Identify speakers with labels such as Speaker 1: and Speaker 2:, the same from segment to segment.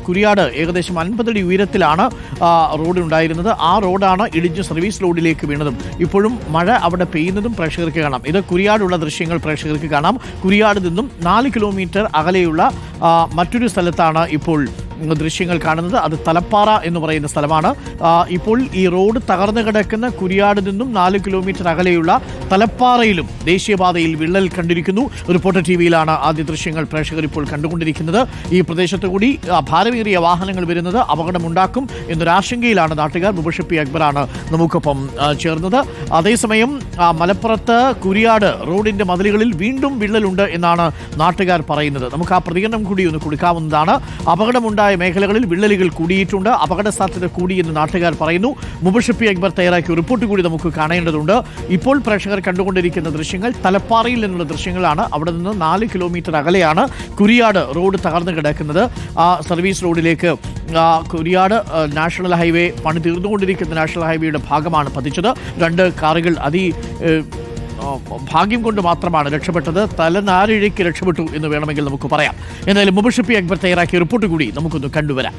Speaker 1: കുരിയാട് ഏകദേശം അൻപതടി ഉയരത്തിലാണ് റോഡുണ്ടായിരുന്നത് ആ റോഡാണ് ഇടിഞ്ഞ് സർവീസ് റോഡിലേക്ക് വീണതും. ഇപ്പോഴും മഴ അവിടെ പെയ്യുന്നതും പ്രേക്ഷകർക്ക് കാണാം. ഇത് കുരിയാടുള്ള ദൃശ്യങ്ങൾ പ്രേക്ഷകർക്ക് കാണാം. കുരിയാട് നിന്നും നാല് കിലോമീറ്റർ അകലെയുള്ള മറ്റൊരു സ്ഥലത്താണ് ഇപ്പോൾ ദൃശ്യങ്ങൾ കാണുന്നത്. അത് തലപ്പാറ എന്ന് പറയുന്ന സ്ഥലമാണ്. ഇപ്പോൾ ഈ റോഡ് തകർന്നു കിടക്കുന്ന കുരിയാട് നിന്നും നാല് കിലോമീറ്റർ അകലെയുള്ള തലപ്പാറയിലും ദേശീയപാതയിൽ വിള്ളൽ കണ്ടിരിക്കുന്നു. റിപ്പോർട്ടർ ടി വിയിലാണ് ആദ്യ ദൃശ്യങ്ങൾ പ്രേക്ഷകർ ഇപ്പോൾ കണ്ടുകൊണ്ടിരിക്കുന്നത്. ഈ പ്രദേശത്തു കൂടി ഭാരമേറിയ വാഹനങ്ങൾ വരുന്നത് അപകടമുണ്ടാക്കും എന്നൊരാശങ്കയിലാണ് നാട്ടുകാർ. മുബഷിപ്പി അക്ബറാണ് നമുക്കൊപ്പം ചേർന്നത്. അതേസമയം മലപ്പുറത്ത് കുരിയാട് റോഡിന്റെ മതിലുകളിൽ വീണ്ടും വിള്ളലുണ്ട് എന്നാണ് നാട്ടുകാർ പറയുന്നത്. നമുക്ക് ആ പ്രതികരണം കൂടി ഒന്ന് കൊടുക്കാവുന്നതാണ്. അപകടമുണ്ടായ മേഖലകളിൽ വിള്ളലുകൾ കൂടിയിട്ടുണ്ട്. അപകട സാധ്യത കൂടിയെന്ന് നാട്ടുകാർ പറയുന്നു. മുബഷിപ്പി അക്ബർ തയ്യാറാക്കിയ റിപ്പോർട്ട് കൂടി നമുക്ക് കാണേണ്ടതുണ്ട്. ഇപ്പോൾ പ്രേക്ഷകർ കണ്ടുകൊണ്ടിരിക്കുന്ന ദൃശ്യങ്ങൾ തലപ്പാറയിൽ നിന്നുള്ള ദൃശ്യങ്ങളാണ്. അവിടെ നിന്ന് നാല് കിലോമീറ്റർ അകലെയാണ് കുരിയാട് റോഡ് തകർന്നു കിടക്കുന്നത്. ആ സർവീസ് റോഡിലേക്ക് കുരിയാട് നാഷണൽ ഹൈവേ പണി തീർന്നുകൊണ്ടിരിക്കുന്ന നാഷണൽ ഹൈവേയുടെ ഭാഗമാണ് പതിച്ചത്. രണ്ട് കാറുകൾ അതി ഭാഗ്യം കൊണ്ട് മാത്രമാണ് രക്ഷപ്പെട്ടത്. തലനാരിഴയ്ക്ക് രക്ഷപ്പെട്ടു എന്ന് വേണമെങ്കിൽ നമുക്ക് പറയാം. എന്നാലും മുബഷിപ്പി അക്ബർ തയ്യാറാക്കിയ റിപ്പോർട്ട് കൂടി നമുക്കൊന്ന് കണ്ടുവരാം.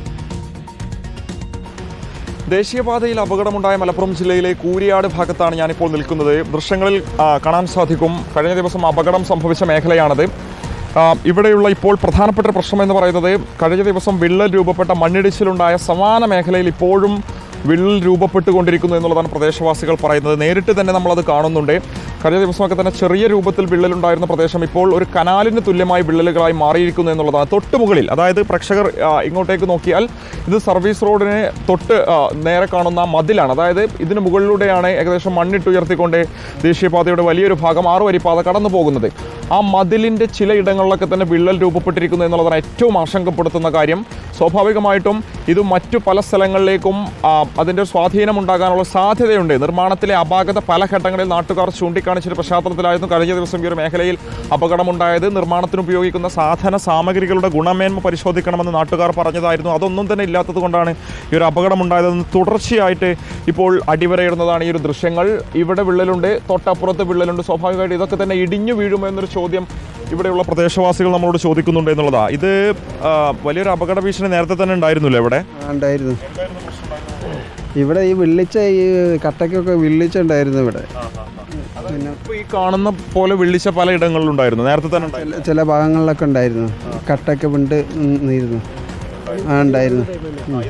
Speaker 2: ദേശീയപാതയിൽ അപകടമുണ്ടായ മലപ്പുറം ജില്ലയിലെ കൂരിയാട് ഭാഗത്താണ് ഞാനിപ്പോൾ നിൽക്കുന്നത്. ദൃശ്യങ്ങളിൽ കാണാൻ സാധിക്കും. കഴിഞ്ഞ ദിവസം അപകടം സംഭവിച്ച മേഖലയാണത്. ഇവിടെയുള്ള ഇപ്പോൾ പ്രധാനപ്പെട്ട പ്രശ്നം എന്ന് പറയുന്നത് കഴിഞ്ഞ ദിവസം വിള്ളൽ രൂപപ്പെട്ട മണ്ണിടിച്ചിലുണ്ടായ സമാന മേഖലയിൽ ഇപ്പോഴും വിള്ളൽ രൂപപ്പെട്ടുകൊണ്ടിരിക്കുന്നു എന്നുള്ളതാണ് പ്രദേശവാസികൾ പറയുന്നത്. നേരിട്ട് തന്നെ നമ്മളത് കാണുന്നുണ്ട്. കഴിഞ്ഞ ദിവസമൊക്കെ തന്നെ ചെറിയ രൂപത്തിൽ വിള്ളലുണ്ടായിരുന്ന പ്രദേശം ഇപ്പോൾ ഒരു കനാലിന് തുല്യമായി വിള്ളലുകളായി മാറിയിരിക്കുന്നു എന്നുള്ളതാണ്. തൊട്ട് മുകളിൽ അതായത് പ്രേക്ഷകർ ഇങ്ങോട്ടേക്ക് നോക്കിയാൽ ഇത് സർവീസ് റോഡിനെ തൊട്ട് നേരെ കാണുന്ന മതിലാണ്. അതായത് ഇതിന് മുകളിലൂടെയാണ് ഏകദേശം മണ്ണിട്ട് ഉയർത്തിക്കൊണ്ട് ദേശീയപാതയുടെ വലിയൊരു ഭാഗം ആറ് വരിപ്പാത കടന്നു പോകുന്നത്. ആ മതിലിന്റെ ചില ഇടങ്ങളിലൊക്കെ തന്നെ വിള്ളൽ രൂപപ്പെട്ടിരിക്കുന്നു എന്നുള്ളതാണ് ഏറ്റവും ആശങ്കപ്പെടുത്തുന്ന കാര്യം. സ്വാഭാവികമായിട്ടും ഇത് മറ്റു പല സ്ഥലങ്ങളിലേക്കും അതിന്റെ സ്വാധീനം ഉണ്ടാകാനുള്ള സാധ്യതയുണ്ട്. നിർമ്മാണത്തിലെ അപാകത പല ഘട്ടങ്ങളിൽ നാട്ടുകാർ ചൂണ്ടിക്കാണിച്ചൊരു പശ്ചാത്തലത്തിലായിരുന്നു. കഴിഞ്ഞ ദിവസം ഈ ഒരു മേഖലയിൽ അപകടമുണ്ടായത്. നിർമ്മാണത്തിന് ഉപയോഗിക്കുന്ന സാധന സാമഗ്രികളുടെ ഗുണമേന്മ പരിശോധിക്കണമെന്ന് നാട്ടുകാർ പറഞ്ഞതായിരുന്നു. അതൊന്നും തന്നെ ഇല്ലാത്തത് കൊണ്ടാണ് ഈ ഒരു അപകടമുണ്ടായതെന്ന് തുടർച്ചയായിട്ട് ഇപ്പോൾ അടിവരയിടുന്നതാണ് ഈ ഒരു ദൃശ്യങ്ങൾ. ഇവിടെ വിള്ളലുണ്ട് തൊട്ടപ്പുറത്ത് വിള്ളലുണ്ട്. സ്വാഭാവികമായിട്ട് ഇതൊക്കെ തന്നെ ഇടിഞ്ഞു വീഴുമോ എന്നൊരു ചോദ്യം ഇവിടെയുള്ള പ്രദേശവാസികൾ നമ്മളോട് ചോദിക്കുന്നുണ്ട് എന്നുള്ളതാ. ഇത് വലിയൊരു അപകട ഭീഷണി നേരത്തെ തന്നെ ഉണ്ടായിരുന്നില്ല ഇവിടെ?
Speaker 3: ഉണ്ടായിരുന്നു. ഇവിടെ ഈ വിള്ളിച്ച ഈ കട്ടയ്ക്കൊക്കെ വിള്ളിച്ചുണ്ടായിരുന്നു ഇവിടെ. പിന്നെ
Speaker 2: ഈ കാണുന്ന പോലെ വിളിച്ച പല ഇടങ്ങളിലുണ്ടായിരുന്നു നേരത്തെ തന്നെ ഉണ്ടായിരുന്നു.
Speaker 3: ചില- ഭാഗങ്ങളിലൊക്കെ ഉണ്ടായിരുന്നു. കട്ടൊക്കെ വിണ്ട് നിന്നിരുന്നു. ആ ഉണ്ടായിരുന്നു. ഉം.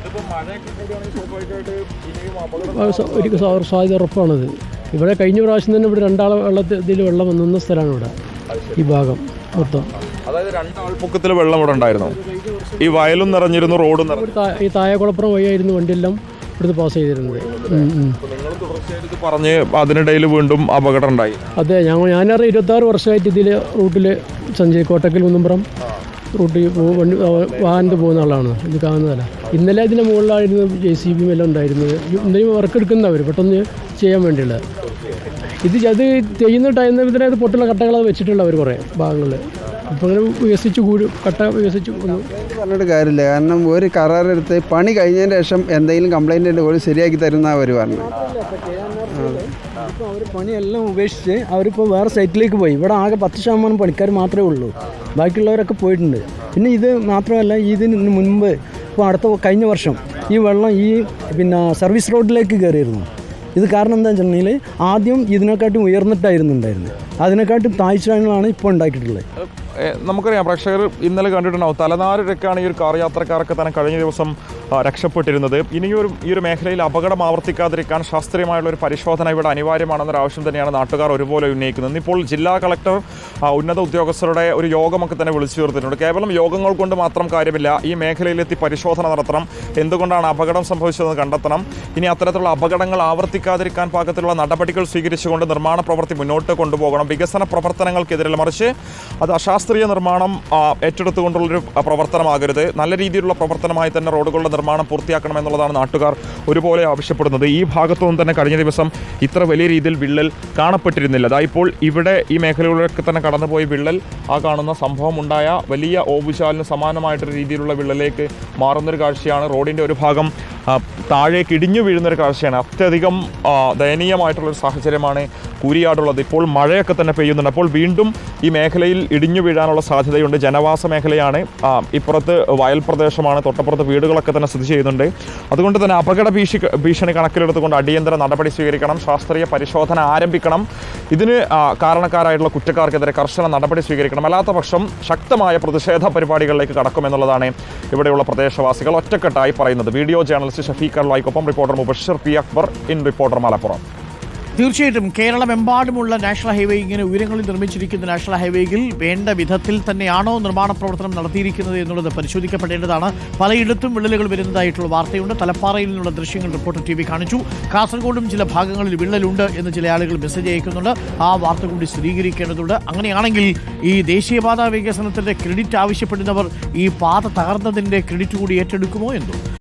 Speaker 4: ആ സ- ഒരു സ- സാധ്യത ഉറപ്പാണത്. ഇവിടെ കഴിഞ്ഞ പ്രാവശ്യം തന്നെ ഇവിടെ രണ്ടാളെ വെള്ളത്തിൽ ഇതിൽ വെള്ളം വന്ന സ്ഥലമാണ് ഇവിടെ. ഈ ഭാഗം മൊത്തം.
Speaker 2: അതായത് രണ്ടാൾ പൊക്കത്തിൽ വെള്ളം ഇവിടെ ഉണ്ടായിരുന്നു. ഈ വയലും നിറഞ്ഞിരുന്നു റോഡും നിറഞ്ഞു
Speaker 4: ഇവിടെ താ- ഈ തായക്കുളപ്പുറം വഴിയായിരുന്നു വണ്ടിയെല്ലാം. ഇവിടുന്ന് പാസ് ചെയ്തിരുന്നത്.
Speaker 2: പറഞ്ഞ് അതിനിടയിൽ വീണ്ടും അപകടം ഉണ്ടായി.
Speaker 4: അതെ ഞങ്ങൾ ഞാനറിയാം ഇരുപത്താറ് വർഷമായിട്ട് ഇതിൽ റൂട്ടിൽ സഞ്ചരി കോട്ടക്കൽ കുന്നമ്പുറം റൂട്ടിൽ വണ്ടി വാഹനത്തിൽ പോകുന്ന ആളാണ്. ഇത് കാണുന്നതല്ല. ഇന്നലെ ഇതിന്റെ മുകളിലായിരുന്നു ജെ സി ബിയും എല്ലാം ഉണ്ടായിരുന്നത്. ഇന്നലെ എന്തെങ്കിലും വർക്ക് എടുക്കുന്നവർ പെട്ടെന്ന് ചെയ്യാൻ വേണ്ടിയുള്ള. ഇത് അത് ചെയ്യുന്ന ടൈമിൽ ഇതിനകത്ത് പൊട്ടുള്ള കട്ടകളത് വെച്ചിട്ടുള്ളവർ വെച്ചിട്ടുള്ള അവർ കുറേ ഭാഗങ്ങളിൽ അപ്പോൾ അങ്ങനെ വികസിച്ച് കൂടും കട്ട വികസിച്ച്
Speaker 3: പറഞ്ഞിട്ട് കാര്യമില്ല. കാരണം ഒരു കരാറെടുത്ത് പണി കഴിഞ്ഞതിന് ശേഷം എന്തെങ്കിലും കംപ്ലൈന്റ് ഉണ്ട് ഒരു ശരിയാക്കി തരുന്ന അവർ പറഞ്ഞു
Speaker 5: അവർ പണിയെല്ലാം ഉപേക്ഷിച്ച് അവരിപ്പോൾ വേറെ സൈറ്റിലേക്ക് പോയി. ഇവിടെ ആകെ പത്ത് ശതമാനം പണിക്കാർ മാത്രമേ ഉള്ളൂ. ബാക്കിയുള്ളവരൊക്കെ പോയിട്ടുണ്ട്. പിന്നെ ഇത് മാത്രമല്ല ഇതിന് മുൻപ് ഇപ്പോൾ അടുത്ത കഴിഞ്ഞ വർഷം ഈ വെള്ളം ഈ പിന്നെ സർവീസ് റോഡിലേക്ക് കയറിയിരുന്നു. ഇത് കാരണം എന്താ വെച്ചിട്ടുണ്ടെങ്കിൽ ആദ്യം ഇതിനെക്കാട്ടും ഉയർന്നിട്ടായിരുന്നു ഉണ്ടായിരുന്നത് അതിനെക്കാട്ടും താഴ്ചകളാണ് ഇപ്പോൾ ഉണ്ടാക്കിയിട്ടുള്ളത്.
Speaker 2: നമുക്കറിയാം പ്രേക്ഷകർ ഇന്നലെ കണ്ടിട്ടുണ്ടാവും. തലനാരിഴക്കാണ് ഈ ഒരു കാർ യാത്രക്കാരൊക്കെ തന്നെ കഴിഞ്ഞ ദിവസം രക്ഷപ്പെട്ടിരുന്നത്. ഇനിയൊരു ഈ ഒരു മേഖലയിൽ അപകടം ആവർത്തിക്കാതിരിക്കാൻ ശാസ്ത്രീയമായുള്ള ഒരു പരിശോധന ഇവിടെ അനിവാര്യമാണെന്നൊരു ആവശ്യം തന്നെയാണ് നാട്ടുകാർ ഒരുപോലെ ഉന്നയിക്കുന്നത്. ഇപ്പോൾ ജില്ലാ കളക്ടർ ഉന്നത ഉദ്യോഗസ്ഥരുടെ ഒരു യോഗമൊക്കെ തന്നെ വിളിച്ചു ചേർത്തിട്ടുണ്ട്. കേവലം യോഗങ്ങൾ കൊണ്ട് മാത്രം കാര്യമില്ല. ഈ മേഖലയിലെത്തി പരിശോധന നടത്തണം. എന്തുകൊണ്ടാണ് അപകടം സംഭവിച്ചതെന്ന് കണ്ടെത്തണം. ഇനി അത്തരത്തിലുള്ള അപകടങ്ങൾ ആവർത്തിക്കാതിരിക്കാൻ പാകത്തിലുള്ള നടപടികൾ സ്വീകരിച്ചുകൊണ്ട് നിർമ്മാണ പ്രവൃത്തി മുന്നോട്ട് കൊണ്ടുപോകണം. വികസന പ്രവർത്തനങ്ങൾക്കെതിരല്ല മറിച്ച് അത് അശാസ്ത്രീയ നിർമ്മാണം ഏറ്റെടുത്തുകൊണ്ടുള്ളൊരു പ്രവർത്തനമാകരുത്. നല്ല രീതിയിലുള്ള പ്രവർത്തനമായി തന്നെ റോഡുകളുടെ നിർമ്മാണം പൂർത്തിയാക്കണം എന്നുള്ളതാണ് നാട്ടുകാർ ഒരുപോലെ ആവശ്യപ്പെടുന്നത്. ഈ ഭാഗത്തുനിന്ന് തന്നെ കഴിഞ്ഞ ദിവസം ഇത്ര വലിയ രീതിയിൽ വിള്ളൽ കാണപ്പെട്ടിരുന്നില്ല. അതാ ഇപ്പോൾ ഇവിടെ ഈ മേഖലകളിലൊക്കെ തന്നെ കടന്നുപോയി വിള്ളൽ. ആ കാണുന്ന സംഭവം ഉണ്ടായ വലിയ ഓവുചാലിന് സമാനമായിട്ടൊരു രീതിയിലുള്ള വിള്ളലേക്ക് മാറുന്നൊരു കാഴ്ചയാണ്. റോഡിന്റെ ഒരു ഭാഗം താഴേക്ക് ഇടിഞ്ഞു വീഴുന്നൊരു കാഴ്ചയാണ്. അത്യധികം ദയനീയമായിട്ടുള്ളൊരു സാഹചര്യമാണ് കൂരിയാടുള്ളത്. ഇപ്പോൾ മഴയൊക്കെ തന്നെ പെയ്യുന്നുണ്ട്. അപ്പോൾ വീണ്ടും ഈ മേഖലയിൽ ഇടിഞ്ഞു വീഴാനുള്ള സാധ്യതയുണ്ട്. ജനവാസ മേഖലയാണ്. ഇപ്പുറത്ത് വയൽ പ്രദേശമാണ്. തൊട്ടപ്പുറത്ത് വീടുകളൊക്കെ തന്നെ സ്ഥിതി ചെയ്യുന്നുണ്ട്. അതുകൊണ്ട് തന്നെ അപകട ഭീഷി ഭീഷണി കണക്കിലെടുത്തുകൊണ്ട് അടിയന്തര നടപടി സ്വീകരിക്കണം. ശാസ്ത്രീയ പരിശോധന ആരംഭിക്കണം. ഇതിന് കാരണക്കാരായിട്ടുള്ള കുറ്റക്കാർക്കെതിരെ കർശന നടപടി സ്വീകരിക്കണം. അല്ലാത്ത പക്ഷം ശക്തമായ പ്രതിഷേധ പരിപാടികളിലേക്ക് കടക്കുമെന്നുള്ളതാണ് ഇവിടെയുള്ള പ്രദേശവാസികൾ ഒറ്റക്കെട്ടായി പറയുന്നത്. Video journalist Shafeeq അള്ളായിക്കൊപ്പം reporter Mubashir P Akbar in reporter Malappuram.
Speaker 1: തീർച്ചയായിട്ടും കേരളമെമ്പാടുമുള്ള നാഷണൽ ഹൈവേ ഇങ്ങനെ ഉയരങ്ങളിൽ നിർമ്മിച്ചിരിക്കുന്ന നാഷണൽ ഹൈവേയിൽ വേണ്ട വിധത്തിൽ തന്നെയാണോ നിർമ്മാണ പ്രവർത്തനം നടത്തിയിരിക്കുന്നത് എന്നുള്ളത് പരിശോധിക്കപ്പെടേണ്ടതാണ്. പലയിടത്തും വിള്ളലുകൾ വരുന്നതായിട്ടുള്ള വാർത്തയുണ്ട്. തലപ്പാറയിൽ നിന്നുള്ള ദൃശ്യങ്ങൾ റിപ്പോർട്ടർ ടി വി കാണിച്ചു. കാസർഗോഡും ചില ഭാഗങ്ങളിൽ വിള്ളലുണ്ട് എന്ന് ചില ആളുകൾ മെസ്സേജ് അയക്കുന്നുണ്ട്. ആ വാർത്ത കൂടി സ്ഥിരീകരിക്കേണ്ടതുണ്ട്. അങ്ങനെയാണെങ്കിൽ ഈ ദേശീയപാത വികസനത്തിന്റെ ക്രെഡിറ്റ് ആവശ്യപ്പെടുന്നവർ ഈ പാത തകർന്നതിന്റെ ക്രെഡിറ്റ് കൂടി ഏറ്റെടുക്കുമോ എന്തോ?